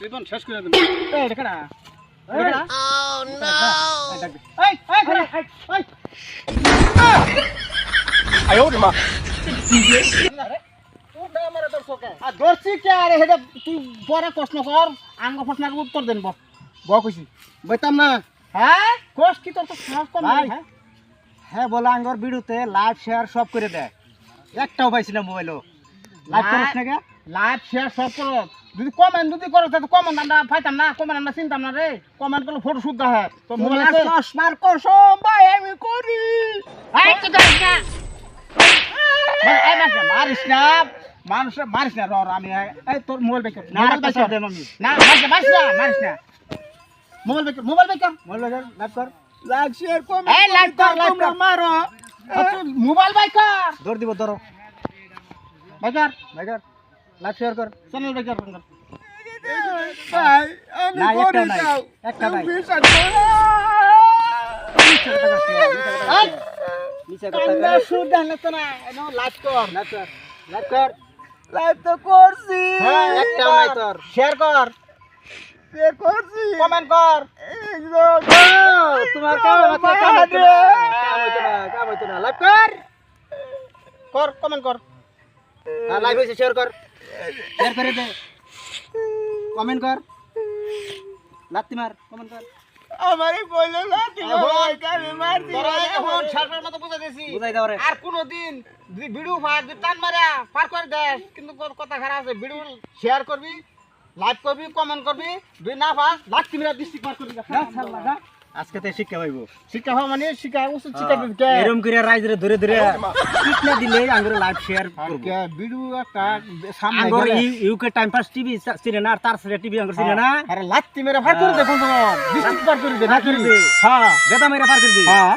জীবন শেষ করে দেব। এই এটা কারা এটা কারা এই ডাক দে। এই এই খারা এই এই আয়ো রে মা। আর ধরছি কে আরে হেটা তুই পরে প্রশ্ন কর আঙ্গ প্রশ্নের উত্তর দেন কইছি। বইতাম না। হ্যাঁ? কোষ কি তোর তো সাহস কম ভাই। নাই, হ্যাঁ? হ্যাঁ বলে আঙ্গর ভিডিওতে লাইভ শেয়ার সব করে দেয় একটাও পাইছি না মোবাইলও। লাইভ। করিস না কে? লাইভ শেয়ার সব করো। যদি কমেন্ট যদি করো তাহলে কমেন্ট আমরা পাইতাম না কমেন্ট আমরা চিনতাম না রে। কমেন্ট করলে ফটো শুদ্ধ হয়। তো মোবাইল চশমার কসম ভাই আমি করি। এই তো দেখ না। মারিস না, মারিস না। মানুষ মারিস না র র, আমি এই তোর মোবাইল বেকার না বেকার মারিস না মারিস না মারিস না। মোবাইল বেকার মোবাইল বেকার মোবাইল লাইভ কর। লাইভ শেয়ার কম এই লাইভ কর কর। মারো। মোবাইল বেকার দৌড় দিব ধরো। বেকার ভাইগার লাইভ শেয়ার কর। চ্যানেল বেকার বেকার ভাই না একটা নাই একটা এই নিচে কান্দা সুর দেন তো না লাইভ কর। লাইভ কর লাইভ কর। লাইভ তো করছি। হ্যাঁ একটাও নাই তোর। শেয়ার কর। শেয়ার করছি। কমেন্ট কর। তোমার কাম হচ্ছে কাম হচ্ছে না কাম হচ্ছে না কাম হচ্ছে না। লাইভ কর। কর কমেন্ট কর। লাইভ হইছে শেয়ার কর। করে দে। কমেন্ট কর। লাত্তি মার কমেন্ট কর। আমারে কইলো লাঠি ভাই কারে মারছি তোরা এখন মতো বুঝাই দিছি। বুঝাই দাও রে আর কোনোদিন যদি ভিডিও পার যদি টান মারা পার করে দেস। কিন্তু কথা খারাপ আছে ভিডিও শেয়ার করবি লাইক করবি কমেন্ট করবি। দুই না পাস ডিস্ট্রিক্ট পার করবি। যা। আজকে তো শিক্ষা পাইব। শিক্ষা হওয়া মানে শিক্ষা উচিত শিক্ষা দিতে কে এরম করে রাইজরে ধরে ধরে শিক্ষা দিলে আঙ্গুর লাইভ শেয়ার করব। ভিডিও একটা সামনে আঙ্গুর ইউকে টাইম পাস টিভি চিনে না তার সাথে টিভি আঙ্গুর চিনে না। আরে লাত্তি মেরে ফার করে দে ফোন ডিস্ট্রিক্ট পার করে দে না করে দে। হ্যাঁ। বেদা মেরে পার করে দে। হ্যাঁ।